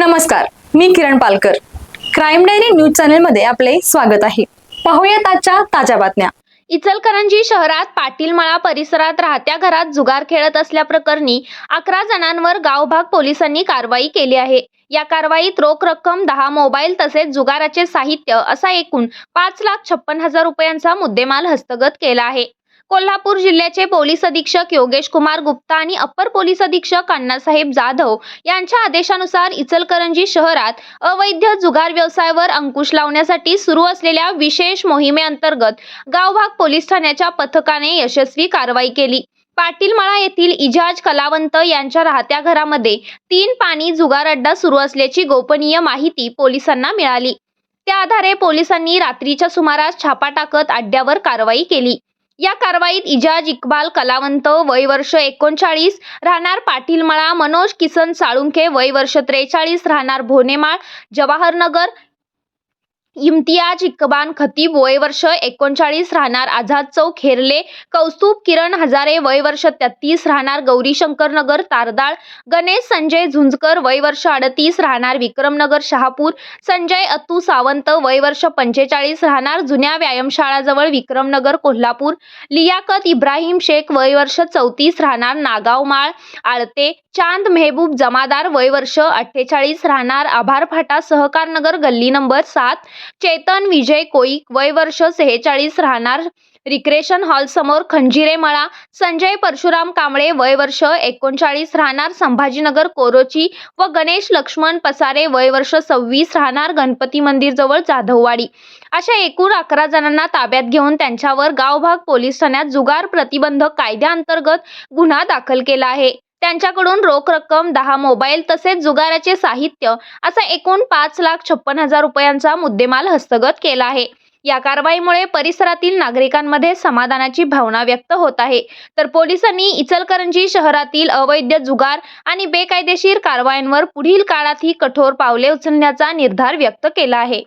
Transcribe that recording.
नमस्कार मी Kiran Palkar. Crime diary news चॅनलमध्ये आपले स्वागत आहे. पाहूयात आजच्या ताज्या बातम्या. इचलकरंजी शहरात पाटीलमळा परिसरात राहत्या घरात जुगार खेळत असल्याप्रकरणी अकरा जणांवर गावभाग पोलिसांनी कारवाई केली आहे. या कारवाईत रोख रक्कम दहा मोबाईल तसेच जुगाराचे साहित्य असा एकूण पाच लाख छप्पन हजार रुपयांचा मुद्देमाल हस्तगत केला आहे. कोल्हापूर जिल्ह्याचे पोलीस अधीक्षक योगेश कुमार गुप्ता आणि अप्पर पोलीस अधीक्षक अण्णासाहेब जाधव यांच्या आदेशानुसार इचलकरंजी शहरात अवैध जुगार व्यवसायावर अंकुश लावण्यासाठी सुरू असलेल्या विशेष मोहिमेअंतर्गत गावभाग पोलीस ठाण्याच्या पथकाने यशस्वी कारवाई केली. पाटीलमाळा येथील इजाज कलावंत यांच्या राहत्या घरामध्ये तीन पाणी जुगार अड्डा सुरू असल्याची गोपनीय माहिती पोलिसांना मिळाली. त्या आधारे पोलिसांनी रात्रीच्या सुमारास छापा टाकत अड्ड्यावर कारवाई केली. या कारवाईत इजाज इक्बाल कलावंत वय वर्ष एकोणचाळीस राहणार पाटीलमळा मनोज किसन साळुंखे वय वर्ष त्रेचाळीस राहणार भोनेमाळ जवाहरनगर इम्तियाज इक्बान खतीब वय वर्ष एकोणचाळीस राहणार आझाद चौक हेरले कौस्तुभ किरण हजारे वय वर्ष तेहतीस राहणार गौरीशंकर नगर तारदाळ गणेश संजय झुंजकर वय वर्ष अडतीस राहणार विक्रमनगर शहापूर संजय अतू सावंत वय वर्ष पंचेचाळीस राहणार जुन्या व्यायामशाळाजवळ विक्रमनगर कोल्हापूर लियाकत इब्राहिम शेख वय वर्ष चौतीस राहणार नागाव माळ आळते चांद मेहबूब जमादार वय वर्ष अठ्ठेचाळीस राहणार आभार फाटा सहकार नगर गल्ली नंबर सात चेतन विजय कोईक वय वर्ष सेहेचाळीस राहणार. रिक्रेशन हॉल समोर खंजिरे मळा संजय परशुराम कांबळे वय वर्ष एकोणचाळीस राहणार. संभाजीनगर कोरोची व गणेश लक्ष्मण पसारे वय वर्ष सव्वीस राहणार. गणपती मंदिर जवळ जाधववाडी. अशा एकूण अकरा जणांना ताब्यात घेऊन त्यांच्यावर गावभाग पोलीस ठाण्यात जुगार प्रतिबंधक कायद्याअंतर्गत गुन्हा दाखल केला आहे. त्यांच्याकडून रोख रक्कम दहा मोबाईल तसेच जुगाराचे साहित्य असा एकूण पाच लाख छप्पन हजार रुपयांचा मुद्देमाल हस्तगत केला आहे. या कारवाईमुळे परिसरातील नागरिकांमध्ये समाधानाची भावना व्यक्त होत आहे. तर पोलिसांनी इचलकरंजी शहरातील अवैध जुगार आणि बेकायदेशीर कारवायांवर पुढील काळातही कठोर पावले उचलण्याचा निर्धार व्यक्त केला आहे.